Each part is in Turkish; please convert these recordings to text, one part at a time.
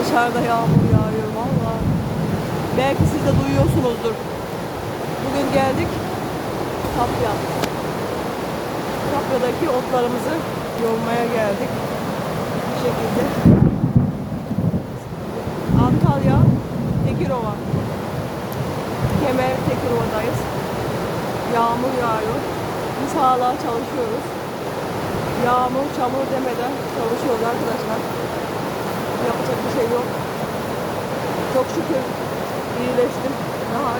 Dışarıda yağmur yağıyor valla. Belki siz de duyuyorsunuzdur. Bugün geldik Kapya. Kapya'daki otlarımızı yolmaya geldik. Bu şekilde. Antalya, Tekirova. Kemer Tekirova'dayız. Yağmur yağıyor. Biz hala çalışıyoruz. Yağmur, çamur demeden çalışıyoruz arkadaşlar. Yapacak bir şey yok. Çok şükür iyileştim. Daha.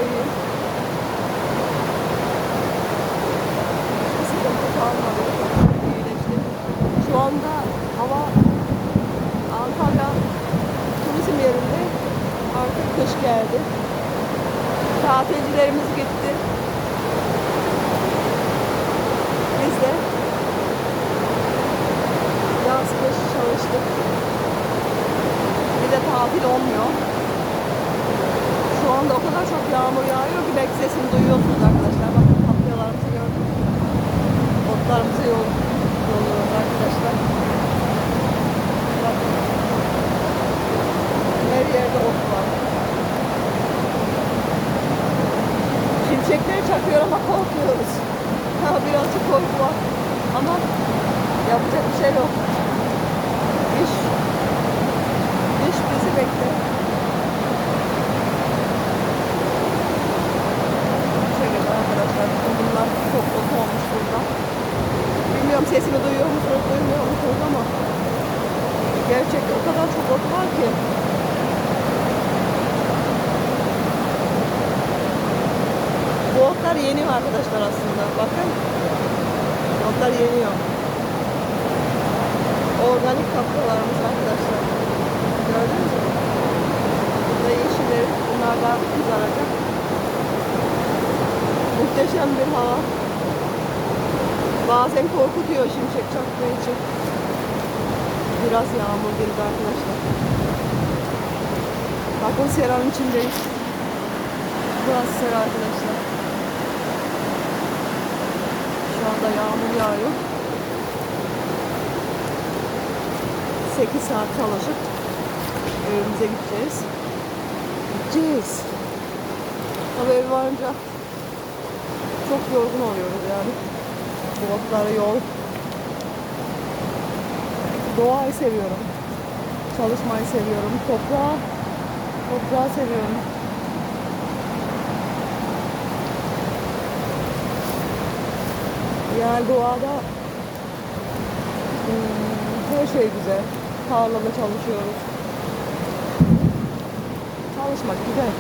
Hiçbir sıkıntı kalmadı. İyileştim. Şu anda hava Antalya turizm yerinde artık kış geldi. Tatilcilerimiz gitti. Biz de yaz kış çalıştık. Tatil olmuyor. Şu anda o kadar çok yağmur yağıyor ki belki sesini duyuyorsunuz arkadaşlar. Bakın kapyalarımızı gördünüz mü? Otlarımızı yol, yolluyoruz arkadaşlar. Bakın. Her yerde ot var. Şimşekler çakıyor ama korkuyoruz. Ha, birazcık korku var. Ama yapacak bir şey yok. İş, iş bizi bekler. Bu şekilde arkadaşlar. Bunlar çok ot olmuş burada. Bilmiyorum sesini duyuyor musunuz, duymuyor musunuz ama gerçekten o kadar çok ot var ki. Bu otlar yeniyor arkadaşlar aslında. Bakın. Otlar yeniyor. Organik kapkalarımız arkadaşlar. Gördünüz mü? Burada yeşilleri. Bunlar daha kızaracak. Muhteşem bir hava. Bazen korkutuyor şimşek çaktığı için. Biraz yağmur girdi arkadaşlar. Bakın seranın içindeyiz. Burası sera arkadaşlar. Anda yağmur yağıyor. 8 saat çalışıp evimize gideceğiz. Gideceğiz. Tabii ev varınca çok yorgun oluyoruz yani. Bu otları yol. Doğayı seviyorum. Çalışmayı seviyorum. Toprağı, toprağı seviyorum. Yani doğada hmm, her şey güzel. Tarlada çalışıyoruz. Çalışmak güzel.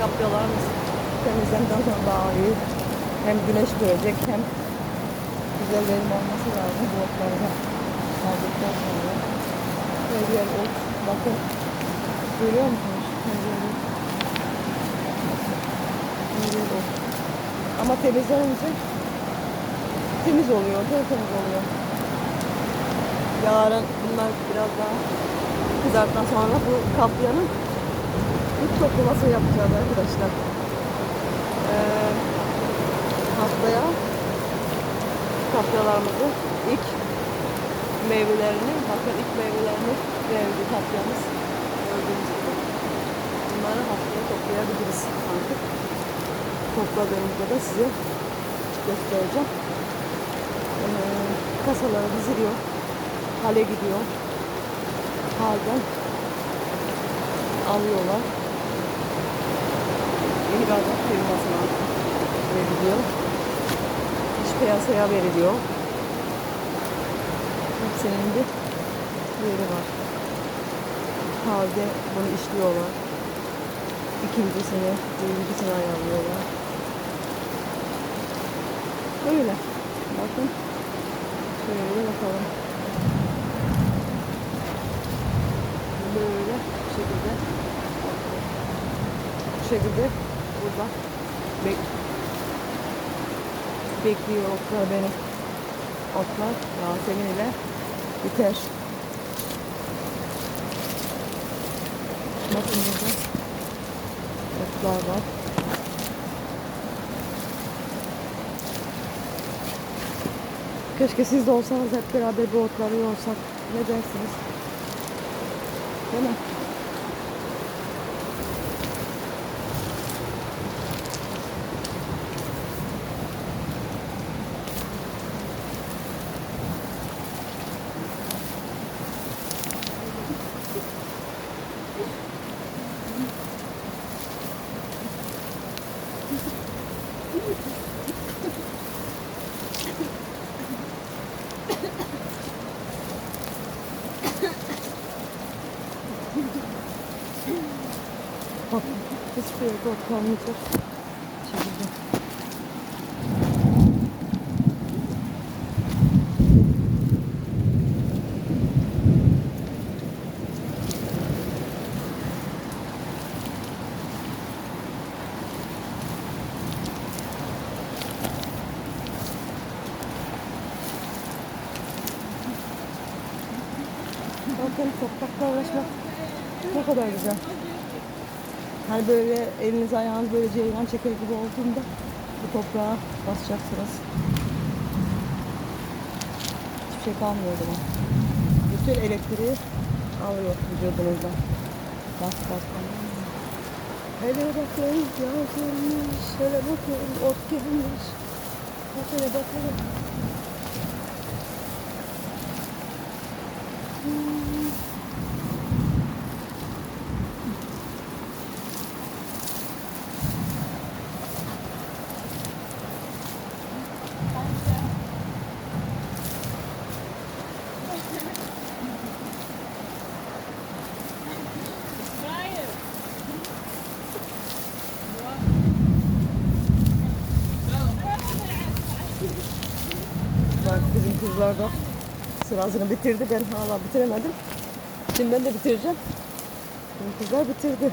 Kapyalarımız temizlendikten sonra daha iyi. Hem güneş görecek hem güzel verim olması lazım. Bu otları da aldıktan sonra. Her yer ot. Bakın. Görüyor musunuz? Her yer ot. Ot. Ama temizlenince temiz oluyor, tertemiz oluyor. Yarın bunlar biraz daha kızarttan sonra bu kapyanın ilk toplaması yapacağız arkadaşlar. Ee, haftaya kapyalarımızı ilk meyvelerini, bakın ilk meyvelerini verdi kapyamız. Gördüğünüz gibi. Bunları haftaya toplayabiliriz artık. Topladığımızda da size göstereceğim. Ee, kasalara diziliyor. Hale gidiyor. Halden alıyorlar. İhracat firmasına veriliyor. İş piyasaya veriliyor. Hepsinin bir yeri var. Halde bunu işliyorlar. İkincisini, birincisini ayarlıyorlar. Böyle. Bakın. Şöyle bakalım. Böyle bu şekilde. Bu şekilde burada bek bekliyor otlar beni. Otlar Yasemin ile biter. Bakın burada otlar var. Keşke siz de olsanız hep beraber bu otları yolsak. Ne dersiniz? Değil mi? Bak kalmayacak. Şekilde. Bakın toprakla uğraşmak ne kadar güzel. Hani böyle eliniz ayağınız böyle ceylan çeker gibi olduğunda bu toprağa basacaksınız. Hiçbir şey kalmıyor o zaman. Bütün elektriği alıyor vücudunuzdan. Bas bas bas. Hele yağ gelmiş. Hele bakın ot gelmiş. Bak hele bak hele. Bak kızlar da sırasını bitirdi. Ben hala bitiremedim. Şimdi ben de bitireceğim. Bizim kızlar bitirdi.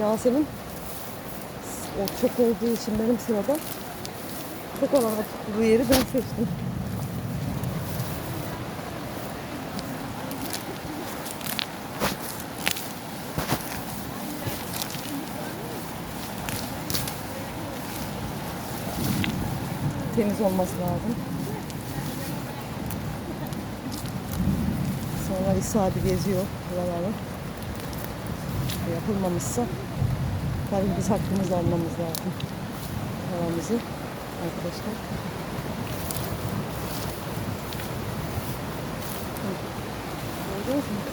Yasemin o çok olduğu için benim sırada çok olan bu yeri ben seçtim. Temiz olması lazım. İsa abi geziyor buraları. Yapılmamışsa tabii biz hakkımızı almamız lazım. Paramızı arkadaşlar. Gördünüz mü?